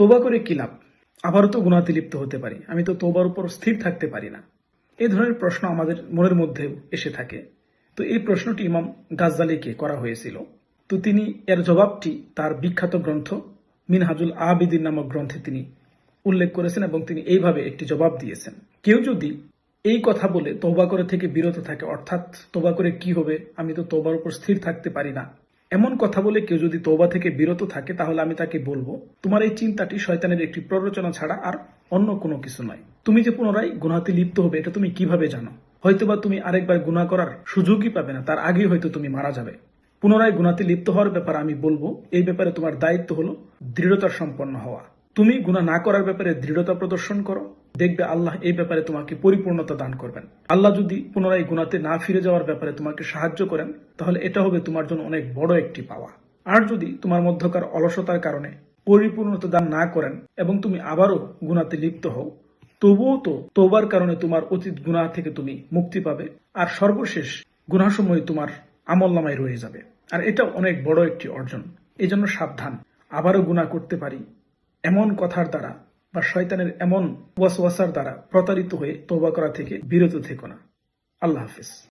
তোবা করে কি লাভ? আবারও তো গুনাতে লিপ্ত হতে পারি। আমি তো তোবার উপর স্থির থাকতে পারি না। এই ধরনের প্রশ্ন আমাদের মনের মধ্যে এসে থাকে। তো এই প্রশ্নটি ইমাম গাজ্জালিকে করা হয়েছিল। তো তিনি এর জবাবটি তার বিখ্যাত গ্রন্থ মিনহাজুল আবিদিন নামক গ্রন্থে তিনি উল্লেখ করেছেন এবং তিনি এইভাবে একটি জবাব দিয়েছেন। কেউ যদি এই কথা বলে তোবা করে থেকে বিরত থাকে, অর্থাৎ তোবা করে কি হবে? আমি তো তোবার উপর স্থির থাকতে পারি না। এমন কথা বলে কেউ যদি তোবা থেকে বিরত থাকে, তাহলে আমি তাকে বলব, তোমার এই চিন্তাটি শয়তানের একটি প্ররোচনা ছাড়া আর অন্য কোনো কিছু নয়। তুমি যে পুনরায় গুনাতে লিপ্ত হবে, এটা তুমি কীভাবে জানো? হয়তোবা তুমি আরেকবার গুনাহ করার সুযোগই পাবে না, তার আগেই হয়তো তুমি মারা যাবে। পুনরায় গুনাতে লিপ্ত হওয়ার ব্যাপারে আমি বলব, এই ব্যাপারে তোমার দায়িত্ব হলো দৃঢ়তার সম্পন্ন হওয়া। তুমি গুনাহ না করার ব্যাপারে দৃঢ়তা প্রদর্শন করো। দেখবে আল্লাহ এই ব্যাপারে তোমাকে পরিপূর্ণতা দান করবেন। আল্লাহ যদি পুনরায় গুনাতে না ফিরে যাওয়ার ব্যাপারে তোমাকে সাহায্য করেন, তাহলে এটা হবে তোমার জন্য অনেক বড় একটি পাওয়া। আর যদি তোমার মধ্যকার অলসতার কারণে পরিপূর্ণতা দান না করেন এবং তুমি আবারও গুনাতে লিপ্ত হও, তবুও তো তোবার কারণে তোমার অতীত গুনাহ থেকে তুমি মুক্তি পাবে আর সর্বশেষ গুনাহসমূহ তোমার আমল নামায় রয়ে যাবে। আর এটা অনেক বড় একটি অর্জন। এই জন্য সাবধান, আবারও গুনাহ করতে পারি, এমন কথার দ্বারা বা শয়তানের এমন ওয়াসওয়াসার দ্বারা প্রতারিত হয়ে তোবা করা থেকে বিরত থেকো না। আল্লাহ হাফিজ।